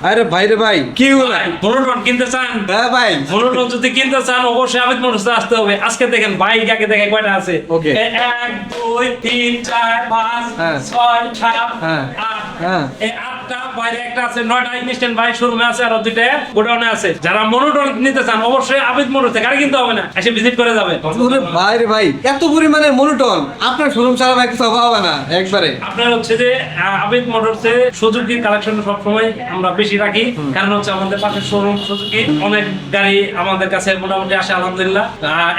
আরে ভাই রে ভাই কি কিনতে চান? হ্যাঁ ভাই। যদি কিনতে চান অবশ্যই আবিদ মোটরসে আসতে হবে। আজকে দেখেন বাইক আগে দেখে কয়টা আছে. এ- এক দুই তিন চার পাঁচ হ্যাঁ। ছয় সাত হ্যাঁ। আট। হ্যাঁ। এই আটটা বাইরে একটা আছে নয়টা ইনস্ট্যান্ট বাইক শোরুমে আছে আর দুইটা গোডাউনে আছে। যারা মনোটন নিতে চান অবশ্যই আবিদ মোটর থেকে গাড়ি কিনতে হবে না এসে ভিজিট করে যাবে। ওরে ভাই রে ভাই এত পরিমাণে মনোটন আপনার শোরুম ছাড়া ভাই কিছু হবে না একবারে। আপনার হচ্ছে যে আবিদ মোটরসে সুজুকি কালেকশন সবসময় আমরা বেশি রাখি। কারণ হচ্ছে আমাদের পাশের শোরুম সুজুকি অনেক গাড়ি আমাদের কাছে মোটামুটি আসে আলহামদুলিল্লাহ।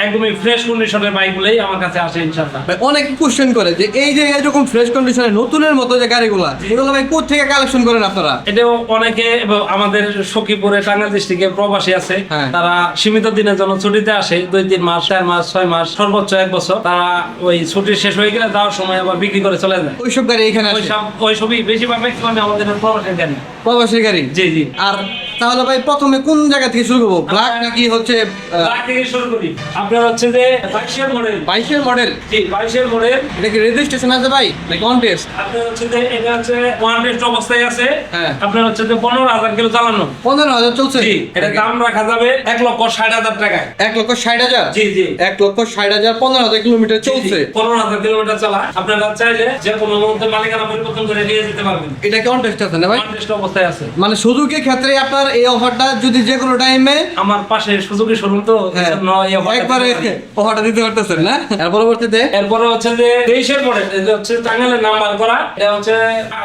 একদমই ফ্রেশ কন্ডিশনের বাইকগুলোই আমার কাছে আসে ইনশাল্লাহ অনেক কোশ্চেন করে যে এই যে এরকম ফ্রেশ কন্ডিশনে নতুনের মতো যে গাড়িগুলা এগুলো ভাই কোথা থেকে কালেকশন করেন আপনারা? এটাও অনেকে আমাদের সখীপুরে টাঙ্গাইল ডিস্ট্রিক্টে প্রবাসী আছে হ্যাঁ। তারা সীমিত দিনের জন্য ছুটিতে আসে দুই তিন মাস চার মাস ছয় মাস সর্বোচ্চ এক বছর। তারা ওই ছুটি শেষ হয়ে গেলে যাওয়ার সময় আবার বিক্রি করে চলে যায়। ওইসব গাড়ি এখানে ওই আসে? সব ওই সবই বেশিরভাগ ম্যাক্সিমাম আমাদের প্রবাসী গাড়ি। প্রবাসী গাড়ি? জি জি। আর তাহলে ভাই প্রথমে কোন জায়গা থেকে শুরু করব? ব্ল্যাক নাকি হচ্ছে ব্ল্যাক থেকে শুরু করি। আপনার হচ্ছে যে বাইশের মডেল বাইশের মডেল জি বাইশের মডেল এটা কি রেজিস্ট্রেশন আছে ভাই নাকি অন টেস্ট আপনার হচ্ছে যে এটা হচ্ছে ওয়ান টেস্ট অবস্থায় আছে। হ্যাঁ। আপনার হচ্ছে যে পনেরো হাজার কিলো চালানো পনেরো হাজার চলছে? জি এটা দাম রাখা যাবে এক লক্ষ ষাট হাজার টাকায়। এক লক্ষ ষাট হাজার? জি জি। এক লক্ষ ষাট হাজার পনেরো হাজার কিলোমিটার চলছে। পনেরো হাজার কিলোমিটার চালা। আপনারা চাইলে যে কোনো মুহূর্তে মালিকানা পরিবর্তন করে নিয়ে যেতে পারবেন। এটা কি অন টেস্ট আছে না ভাই? ওয়ান টেস্ট অবস্থায় আছে। মানে সুজুকির ক্ষেত্রে আপনার এই অফারটা যদি যে কোনো টাইমে আমার পাশে সুযোগী শোরুম তো হ্যাঁ, একবারে অফারটা দিতে পারতেছেন না? এর পরবর্তীতে? এরপরে হচ্ছে যে তেইশের মডেল এটা হচ্ছে টাঙ্গাইলের নাম্বার করা এটা হচ্ছে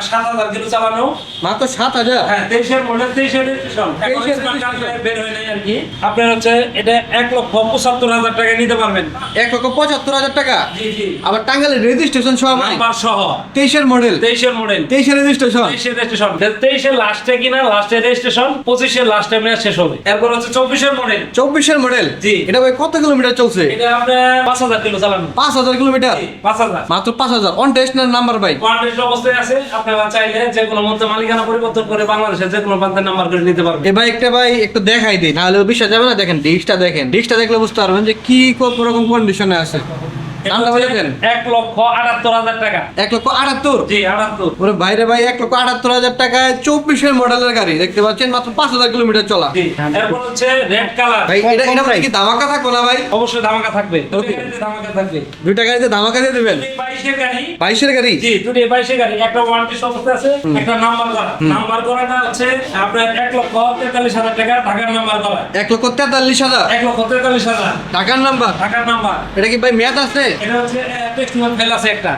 সাত হাজার কিলো চালানো। মাত্র সাত হাজার? হ্যাঁ তেইশের মডেল তেইশের রেজিস্ট্রেশন এখন 23 smart card বের হয় নাই আর কি। আপনার হচ্ছে এটা এক লক্ষ পঁচাত্তর হাজার টাকা নিতে পারবেন। এক লক্ষ পঁচাত্তর হাজার টাকা? জি জি। আবার টাঙ্গালের রেজিস্ট্রেশন সহ নাম্বার সহ। তেইশের মডেল তেইশের মডেল তেইশের রেজিস্ট্রেশন তেইশের রেজিস্ট্রেশন তেইশের লাস্টে কিনা লাস্টে রেজিস্ট্রেশন পঁচিশের লাস্টে মেয়াদ শেষ হবে। এরপর হচ্ছে চব্বিশের মডেল চব্বিশের মডেল জি। এটা ভাই কত কিলোমিটার চলছে? এটা আপনার পাঁচ হাজার কিলো চালানো। পাঁচ হাজার কিলোমিটার পাঁচ হাজার। মাত্র পাঁচ হাজার। অন টেস্ট নাম্বার ভাই? ওয়ারেন্টি অবস্থায় আছে। আপনারা চাইলে যে কোনো মধ্যে মালিকানা পরিবর্তন করে বাংলাদেশের যে কোনো প্রান্তের নাম্বার করে নিতে পারবেন। এই বাইকটা ভাই একটু দেখাই দিই নাহলে বিশ্বাস যাবে না। দেখেন ডিস্কটা দেখেন। ডিস্কটা দেখলে বুঝতে পারবেন যে কি কত রকম কন্ডিশনে আছে। দামটা বলেছেন? এক লক্ষ আটাত্তর হাজার টাকা। এক লক্ষ আটাত্তর? জি আটাত্তর। ওরে বাইরে ভাই এক লক্ষ আটাত্তর হাজার টাকায় চব্বিশের মডেলের গাড়ি দেখতে পাচ্ছেন? মাত্র পাঁচ হাজার কিলোমিটার চলা। এরপর হচ্ছে রেড কালার। ভাই এটা এটা কি ধামাকা থাকবে না ভাই? অবশ্যই ধামাকা থাকবে। Okay. গাড়িতে ধামাকা থাকবে। দুইটা গাড়িতে ধামাকা দিয়ে দেবেন? বাইশের গাড়ি। বাইশের গাড়ি? জি দুটি বাইশের গাড়ি। একটা ওয়ারেন্টি অবস্থা আছে একটা নাম্বার করা। নাম্বার করাটা হচ্ছে আপনার এক লক্ষ তেতাল্লিশ হাজার টাকা ঢাকার নাম্বার করা। এক লক্ষ তেতাল্লিশ হাজার? এক লক্ষ তেতাল্লিশ হাজার। টাকার নাম্বার ঢাকার নাম্বার এটা কি ভাই মেয়াদ আছে? এটা হচ্ছে টেক্সটুয়াল ফেল আছে একটা।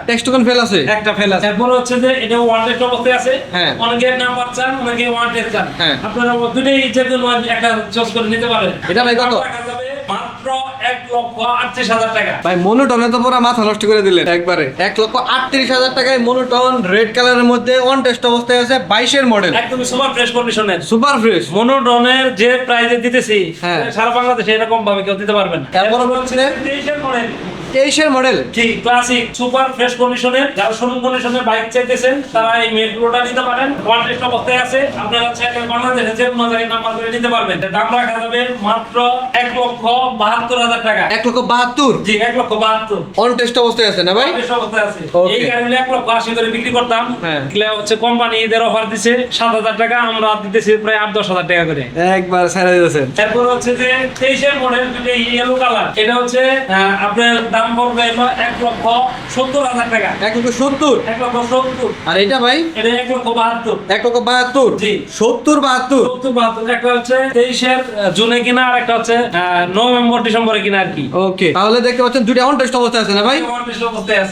ফেল আছে? একটা ফেল আছে। এরপর হচ্ছে যে এটা ওয়ান টেস্ট অবস্থায় আছে। হ্যাঁ। অনেকে নাম্বার চান অনেকে ওয়ান টেস্ট চান। হ্যাঁ। আপনারা দুটোই যে কোনো একটা চয়েস করে নিতে পারেন। এটা ভাই কত? এক লক্ষ আটত্রিশ হাজার টাকা। ভাই মনোটনে তো পুরো মাথা নষ্ট করে দিলেন। একবারে। এক লক্ষ আটত্রিশ হাজার টাকায় মনোটন রেড কালারের মধ্যে অন টেস্ট অবস্থায় আছে বাইশের মডেল একদমই সুপার ফ্রেশ কন্ডিশনের সুপার ফ্রেশ মনোডনের যে প্রাইজে দিতেছি হ্যাঁ। সারা বাংলাদেশে এরকম ভাবে কেউ দিতে পারবেন। তারপর হচ্ছে তেইশের মডেল তেইশের মডেল ঠিক ক্লাসিক সুপার ফ্রেশ কন্ডিশনের যারা শোরুম কন্ডিশনের বাইক চাইতেছেন তারা এই মেট্রোটা নিতে পারেন। ওয়ান অবস্থায় আছে। আপনারা চাইলে বাংলাদেশে যে কোনো জায়গায় নাম্বার করে নিতে পারবেন। দাম রাখা যাবে মাত্র এক লক্ষ বাহাত্তর হাজার টাকা। এক লক্ষ বাহাত্তর? জি এক লক্ষ বাহাত্তর। অন টেস্ট অবস্থায় আছে না ভাই? অবস্থায় আছে। এই গাড়িগুলো এক লক্ষ আশি করে বিক্রি করতাম। হ্যাঁ। হচ্ছে কোম্পানি এদের অফার দিছে। সাত হাজার টাকা আমরা দিতেছি প্রায় আট দশ হাজার টাকা করে। একবার ছেড়ে দিয়েছেন। তারপর হচ্ছে যে তেইশের মডেল দুটো ইয়েলো কালার এটা হচ্ছে আপনার দাম পড়বে এক লক্ষ সত্তর হাজার টাকা। এক লক্ষ সত্তর? এক লক্ষ সত্তর। আর এটা ভাই? এটা এক লক্ষ বাহাত্তর। এক লক্ষ বাহাত্তর? জি। সত্তর বাহাত্তর? সত্তর বাহাত্তর। একটা হচ্ছে তেইশের জুনে কিনা আর একটা হচ্ছে নভেম্বর ডিসেম্বরে কিনা আর কি। ওকে তাহলে দেখতে পাচ্ছেন অন টেস্ট অবস্থায় আছে না ভাই?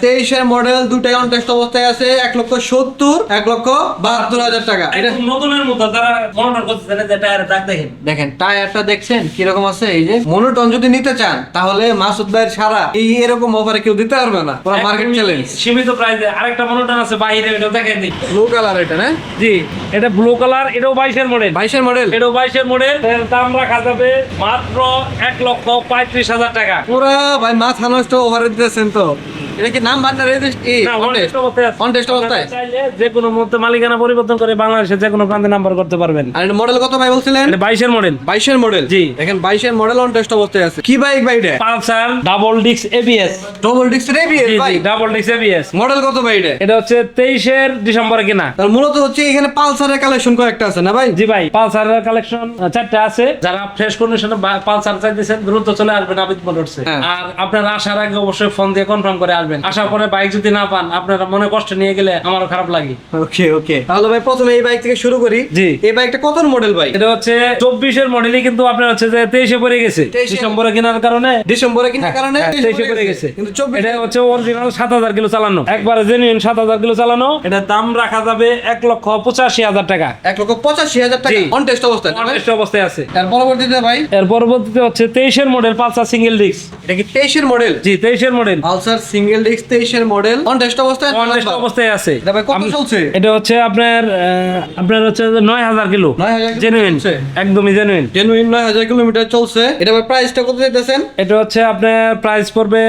তেইশের মডেল দুটাই অন টেস্ট অবস্থায় আছে এক লক্ষ সত্তর এক লক্ষ বাহাত্তর হাজার টাকা। এটা নতুনের মতো যারা মনোনয়ন করতেছে যে টায়ার দাগ দেখেন। দেখেন টায়ারটা দেখছেন কীরকম আছে এই যে মনোটন যদি নিতে চান তাহলে মাসুদ ভাইয়ের সারা এই এরকম অফারে কেউ দিতে পারবে না? পুরো মার্কেট চ্যালেঞ্জ সীমিত প্রাইসে আরেকটা মনোটন আছে বাইরে এটা দেখেন দিই। ব্লু কালার এটা না? জি এটা ব্লু কালার এটাও বাইশের মডেল বাইশের মডেল এটাও এর মডেল এর দাম রাখা যাবে মাত্র এক লক্ষ পঁয়ত্রিশ হাজার টাকা। পুরা ভাই মাথা নষ্ট অফারে দিতেছেন তো। এটা কি নাম্বার না রেজিস্ট এই না, কন্টেস্ট অবস্থায় আছে। Contest অবস্থায়? আপনারা চাইলে যে কোনো মুহূর্তে মালিকানা পরিবর্তন করে বাংলাদেশে যে কোনো প্রান্তে নাম্বার করতে পারবেন। আর এটা মডেল কত ভাই বলছিলেন? বাইশের মডেল বাইশের মডেল জি। দেখেন বাইশের মডেল অন অবস্থায় আছে। কি বাইক ভাই এটা? পালসার ডাবল ডিক্স এবিএস ডবল ডিস্ক রেবিএস ভাই? ডাবল ডিক্স এবিএস মডেল কত ভাই এটা? এটা হচ্ছে তেইশের ডিসেম্বরে কিনা। তার মূলত হচ্ছে এখানে পালসারের কালেকশন কয়েকটা আছে না ভাই? জি ভাই পালসারের কালেকশন চারটা আছে। যারা ফ্রেশ কন্ডিশনে পালসার চাইতেছেন দ্রুত চলে আসবেন আবিদ মোটরসে। হ্যাঁ। আর আপনারা আসার আগে অবশ্যই ফোন দিয়ে কনফার্ম করে আসবেন। আসার পরে বাইক যদি না পান আপনারা মনে কষ্ট নিয়ে গেলে আমারও খারাপ লাগে। ওকে ওকে। তাহলে ভাই প্রথমে এই বাইক থেকে শুরু করি। জি। এই বাইকটা কত মডেল ভাই এটা হচ্ছে চব্বিশের মডেলই কিন্তু আপনার হচ্ছে যে তেইশে পড়ে গেছে। ডিসেম্বরে কেনার কারণে। ডিসেম্বরে কিনার কারণে হ্যাঁ, তেইশে পড়ে গেছে। কিন্তু এটা হচ্ছে অরিজিনাল সাত হাজার কিলো চালানো। একবারে জেনুইন সাত হাজার কিলো চালানো। এটার দাম রাখা যাবে এক লক্ষ পঁচাশি হাজার টাকা। এক লক্ষ পঁচাশি হাজার টাকা। অন টেস্ট অবস্থায়। না ভাই? Honest অবস্থায় আছে। তার পরবর্তীতে ভাই? এর পরবর্তীতে হচ্ছে তেইশের মডেল পালসার সিঙ্গেল ডিস্ক এটা কি তেইশের মডেল জি তেইশের মডেল পালসার সিঙ্গেল ডিস্ক তেইশের মডেল অন টেস্ট অবস্থায় অনেস্ট অবস্থায় আছে। এটা ভাই কত চলছে? এটা হচ্ছে আপনার আপনার হচ্ছে নয় হাজার কিলো। 9,000 জেনুইন একদমই জেনুইন জেনুইন নয় হাজার কিলোমিটার চলছে। এটা ভাই প্রাইসটা কত দিতেছেন? এটা হচ্ছে আপনার প্রাইস পড়বে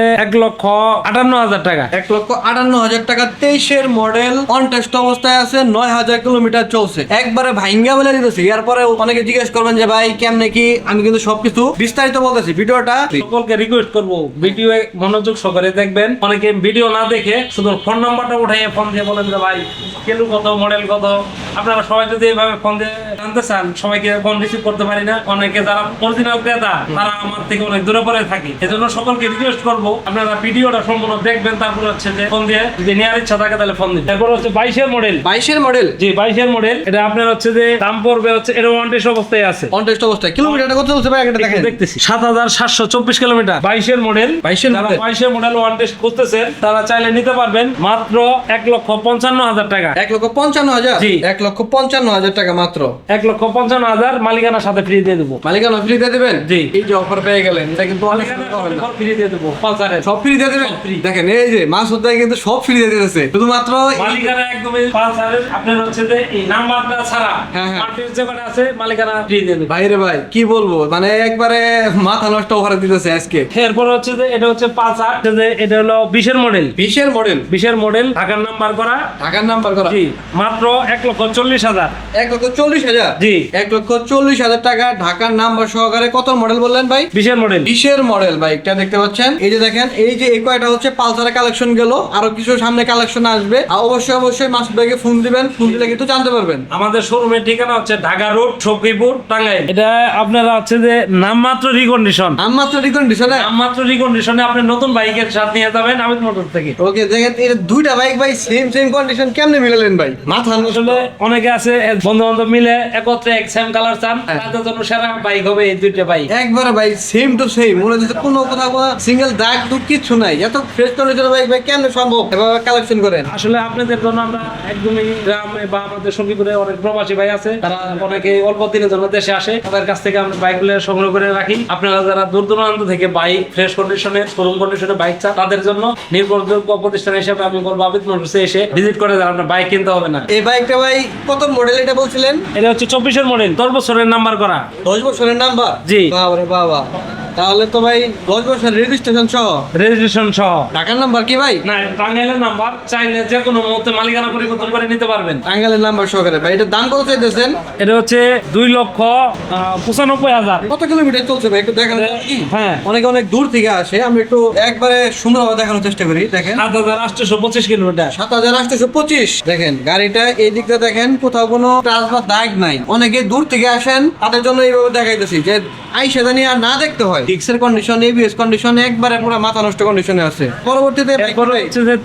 লক্ষ আটান্ন হাজার টাকা। এক লক্ষ আটান্ন হাজার টাকা তেইশের মডেল অন টেস্ট অবস্থায় আছে নয় হাজার কিলোমিটার চলছে। একবারে ভাইঙ্গা বলে দিতেছি। এরপরে অনেকে জিজ্ঞেস করবেন যে ভাই কেমনে কি? আমি কিন্তু সবকিছু বিস্তারিত বলতেছি। ভিডিওটা সকলকে রিকোয়েস্ট করব ভিডিও মনোযোগ সহকারে দেখবেন। অনেকে ভিডিও না দেখে শুধু ফোন নাম্বারটা উঠাই ফোন দিয়ে বলেন যে ভাই কেলু কত মডেল কত? আপনারা সবাই যদি এইভাবে ফোন দিয়ে জানতে চান সবাইকে ফোন রিসিভ করতে পারি না। অনেকে যারা অরিজিনাল ক্রেতা তারা আমার থেকে অনেক দূরে পরে থাকে। এজন্য সকলকে রিকোয়েস্ট করব আপনারা ভিডিওটা সম্পূর্ণ দেখবেন তারপর হচ্ছে যে ফোন দিয়ে যদি নেওয়ার ইচ্ছা থাকে তাহলে ফোন দিন তারপর হচ্ছে বাইশের মডেল বাইশের মডেল জি বাইশের মডেল এটা আপনার হচ্ছে যে দাম পড়বে হচ্ছে এটা ওয়ান টেস্ট অবস্থায় আছে। টেস্ট অবস্থায়। কিলোমিটারটা কত চলছে ভাই? একটা দেখেন। দেখতেছি। সাত হাজার সাতশো চব্বিশ কিলোমিটার বাইশের মডেল 22 এর যারা model। বাইশের মডেল ওয়ান টেস্ট করতেছেন তারা চাইলে নিতে পারবেন মাত্র এক লক্ষ পঞ্চান্ন হাজার টাকা। এক লক্ষ পঞ্চান্ন হাজার? জি। এক লক্ষ পঞ্চান্ন হাজার টাকা মাত্র? এক লক্ষ পঞ্চান্ন হাজার মালিকানার সাথে ফ্রি দিয়ে দেবো। মালিকানা ফ্রি দিয়ে দেবেন? জি। এই যে অফার পেয়ে গেলেন এটা কিন্তু অনেক ফ্রি দিয়ে দেবো সব ফ্রি দিয়ে দেবেন? দেখেন এই যে মাস হতে কিন্তু সব ফ্রি দিয়ে দিতেছে। শুধুমাত্র মালিকানা একদমই পালসারের। আপনার হচ্ছে যে এই নাম্বারটা ছাড়া হ্যাঁ, হ্যাঁ। যে আছে মালিকানা ফ্রি দিয়ে দেবে। ভাইরে ভাই কি বলব? মানে একবারে মাথা নষ্ট অফার দিতেছে আজকে। এরপর হচ্ছে যে এটা হচ্ছে পালসার। যে এটা হলো বিশের মডেল বিশের মডেল বিশের মডেল ঢাকার নাম নাম্বার করা। ঢাকার নাম নাম্বার করা। জি মাত্র এক লক্ষ চল্লিশ হাজার। এক লক্ষ চল্লিশ হাজার? জি। এক লক্ষ চল্লিশ হাজার টাকা ঢাকার নাম্বার সহকারে কত মডেল বললেন ভাই? বিশের মডেল বিশের মডেল বাইকটা দেখতে পাচ্ছেন? এই যে দেখেন এই যে এই কয়টা হচ্ছে পালসারের কালেকশন গেল। আরও কিছু সামনে কালেকশন আসবে। আর অবশ্যই অবশ্যই মাসুদ ভাইকে ফোন দিবেন। ফোন দিলে কিন্তু জানতে পারবেন। আমাদের শোরুমের ঠিকানা হচ্ছে ঢাকা রোড সখীপুর টাঙ্গাইল। এটা আপনারা হচ্ছে যে নামমাত্র রিকন্ডিশন নাম মাত্র রিকন্ডিশনে নামমাত্র রিকন্ডিশনে আপনি নতুন বাইকের সাথে নিয়ে যাবেন। মোটর থেকে। ওকে দেখেন এই দুইটা বাইক ভাই সেম সেম কন্ডিশন কেমনে মিলালেন ভাই? মাথা আসলে অনেকে আছে বন্ধু বান্ধব মিলে একত্রে এক সেম কালার চান হ্যাঁ। তাদের জন্য সেরা বাইক হবে এই দুইটা বাইক একবারে ভাই সেম টু সেম মনে হচ্ছে কোনো কোথাও কোনো সিঙ্গেল দাগ কিচ্ছু নাই। এত ফ্রেশ বাইক ভাই কেমনে সম্ভব? এভাবে কালেকশন করেন। আসলে আপনাদের জন্য আমরা একদমই গ্রামে বা আমাদের সখীপুরে অনেক প্রবাসী ভাই আছে তারা অনেকে অল্প দিনের জন্য দেশে আসে। তাদের কাছ থেকে আমরা বাইকগুলো সংগ্রহ করে রাখি। আপনারা যারা দূর দূরান্ত থেকে বাইক ফ্রেশ কন্ডিশনে শোরুম কন্ডিশনে বাইক চান তাদের জন্য নির্ভরযোগ্য প্রতিষ্ঠান হিসেবে আমি বলব আবিদ মোটরসে এসে ভিজিট করে যান আপনার বাইক কিনতে হবে না। এই বাইকটা ভাই কত মডেল এটা বলছিলেন? এটা হচ্ছে চব্বিশের মডেল দশ বছরের নাম্বার করা। দশ বছরের নাম্বার জি। বাবা বাবা। তাহলে তো ভাই দশ বছর রেজিস্ট্রেশন সহ? রেজিস্ট্রেশন সহ। ঢাকার নাম্বার কি ভাই? না টাঙ্গাইলের নাম্বার চাইলে যে কোনো মুহূর্তে মালিকানা পরিবর্তন করে নিতে পারবেন। টাঙ্গাইলের নাম্বার সহকারে। ভাই এটা দাম কত চাইতেছেন? এটা হচ্ছে দুই লক্ষ পঁচানব্বই হাজার। কত কিলোমিটার চলছে ভাই? একটু দেখান হ্যাঁ। অনেকে অনেক দূর থেকে আসে। আমি একটু একবারে সুন্দরভাবে দেখানোর চেষ্টা করি দেখেন। সাত হাজার আটশোশো পঁচিশ কিলোমিটার সাত হাজার আটশো পঁচিশ। দেখেন গাড়িটা এই দিকটা দেখেন কোথাও কোনো টাচ বা দাগ নাই। অনেকে দূর থেকে আসেন তাদের জন্য এইভাবে দেখাইতেছি যে আইসা জানি আর না দেখতে হয়। ডিক্সের কন্ডিশন এবিএস কন্ডিশন একবারে পুরো মাথা নষ্ট কন্ডিশনে আছে। পরবর্তীতে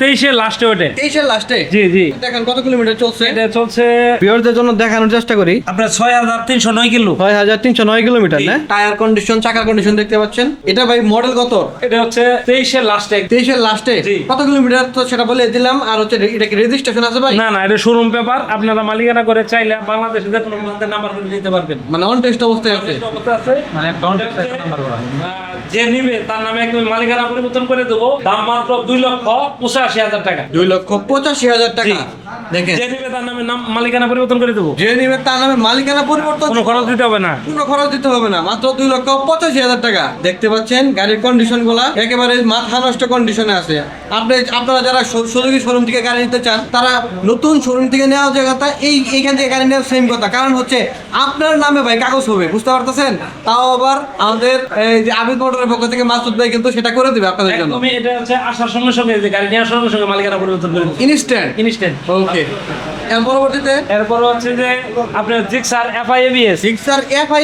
তেইশে লাস্টে ওটে তেইশের লাস্টে জি জি। দেখেন কত কিলোমিটার চলছে? এটা চলছে ভিউয়ারদের জন্য দেখানোর চেষ্টা করি। আপনার ছয় হাজার তিনশো নয় কিলো। ছয় হাজার তিনশো নয় কিলোমিটার না? টায়ার কন্ডিশন চাকার কন্ডিশন দেখতে পাচ্ছেন। এটা ভাই মডেল কত? এটা হচ্ছে তেইশে লাস্টে তেইশের লাস্টে কত কিলোমিটার তো সেটা বলে দিলাম। আর হচ্ছে এটা কি রেজিস্ট্রেশন আছে ভাই? না না এটা শোরুম পেপার আপনারা মালিকানা করে চাইলে বাংলাদেশে যে কোনো নাম্বার করে নিতে পারবেন। মানে অন টেস্ট অবস্থায় আছে। অবস্থা আছে। মানে এটা হচ্ছে যে নিবে তার নামে একদম মালিকানা পরিবর্তন করে দেবো। দাম মাত্র দুই লক্ষ পঁচাশি হাজার টাকা। দুই লক্ষ পঁচাশি হাজার টাকা। দেখেন। যে নিবে তার নামে নাম মালিকানা পরিবর্তন করে দেবো। যে নিবে তার নামে মালিকানা পরিবর্তন কোনো খরচ দিতে হবে না। কোনো খরচ দিতে হবে না। মাত্র দুই লক্ষ পঁচাশি হাজার টাকা। দেখতে পাচ্ছেন গাড়ির কন্ডিশনগুলা একেবারে মাথা নষ্ট কন্ডিশনে আছে। আপনি আপনারা যারা সুযোগী শোরুম থেকে গাড়ি নিতে চান তারা নতুন শোরুম থেকে নেওয়া যে কথা এই এইখান থেকে গাড়ি নেওয়া সেম কথা। কারণ হচ্ছে আপনার নামে ভাই কাগজ হবে বুঝতে পারতেছেন? তাও আবার আমাদের এই যে আবিদ মোটরের পক্ষ থেকে মাসুদ ভাই কিন্তু সেটা করে দিবে আপনাদের জন্য। একদমই এটা হচ্ছে আসার সঙ্গে সঙ্গে যে গাড়ি নেওয়ার সঙ্গে সঙ্গে মালিকানা পরিবর্তন করে ইনস্ট্যান্ট ইনস্ট্যান্ট ওকে এর পরবর্তীতে? এরপর হচ্ছে যে আপনার জিক্সার এফআইএবিএস সিক্সার এফ আই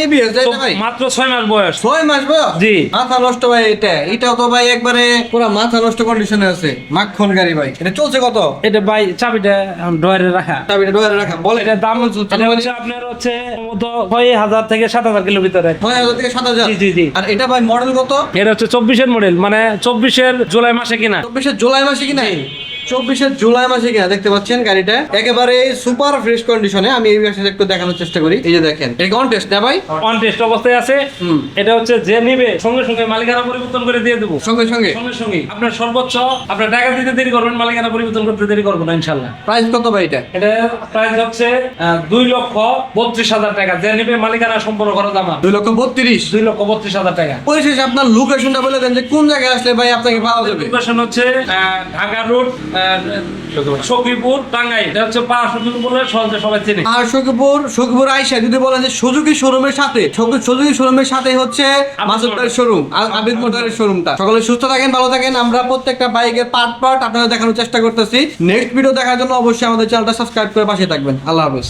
ভাই। মাত্র ছয় মাস বয়স। ছয় মাস বয়স? জি। মাথা নষ্ট ভাই এটা। এটাও তো ভাই একবারে পুরো মাথা নষ্ট কন্ডিশনে আছে। মাখন গাড়ি ভাই। এটা চলছে কত? এটা ভাই চাবিটা ডয়ারে রাখা। চাবিটা ডোয়ারে রাখা। বলে এটার দাম এটা হচ্ছে আপনার হচ্ছে মতো ছয় হাজার থেকে সাত হাজার কিলো ভিতরে নয় হাজার থেকে সাত হাজার? জি, জি, জি। আর এটা ভাই মডেল কত? এটা হচ্ছে চব্বিশের মডেল মানে চব্বিশের জুলাই মাসে কিনা। চব্বিশের জুলাই মাসে কিনা? চব্বিশের জুলাই মাসে কিনা দেখতে পাচ্ছেন গাড়িটা? একেবারে সুপার ফ্রেশ কন্ডিশনে আমি এই বিষয়ে একটু দেখানোর চেষ্টা করি। এই যে দেখেন এটা অন টেস্ট না ভাই? অন টেস্ট অবস্থায় আছে। এটা হচ্ছে যে নিবে সঙ্গে সঙ্গে মালিকানা পরিবর্তন করে দিয়ে দেবো। সঙ্গে সঙ্গে? সঙ্গে সঙ্গে। আপনার সর্বোচ্চ আপনার টাকা দিতে দেরি করবেন মালিকানা পরিবর্তন করতে দেরি করব না ইনশাল্লাহ প্রাইস কত ভাই এটা? এটা প্রাইস হচ্ছে দুই লক্ষ বত্রিশ হাজার টাকা। যে নিবে মালিকানা সম্পন্ন করা দাম দুই লক্ষ বত্রিশ? দুই লক্ষ বত্রিশ হাজার টাকা। পরিশেষে আপনার লোকেশনটা বলে দেন যে কোন জায়গায় আসলে ভাই আপনাকে পাওয়া যাবে। লোকেশন হচ্ছে ঢাকা রোড সখীপুর টাঙ্গাই এটা হচ্ছে পা সখীপুর বলে সহজে সবাই চেনে। আর সখীপুর সখীপুর আইসা যদি বলেন যে সুজুকি শোরুমের সাথে সুজুকি শোরুমের সাথে হচ্ছে শোরুম। আর আবিদ মোটরের শোরুমটা। সকলে সুস্থ থাকেন ভালো থাকেন। আমরা প্রত্যেকটা বাইকের পার্ট পার্ট আপনাদের দেখানোর চেষ্টা করতেছি। নেক্সট ভিডিও দেখার জন্য অবশ্যই আমাদের চ্যানেলটা সাবস্ক্রাইব করে পাশে থাকবেন। আল্লাহ হাফেজ।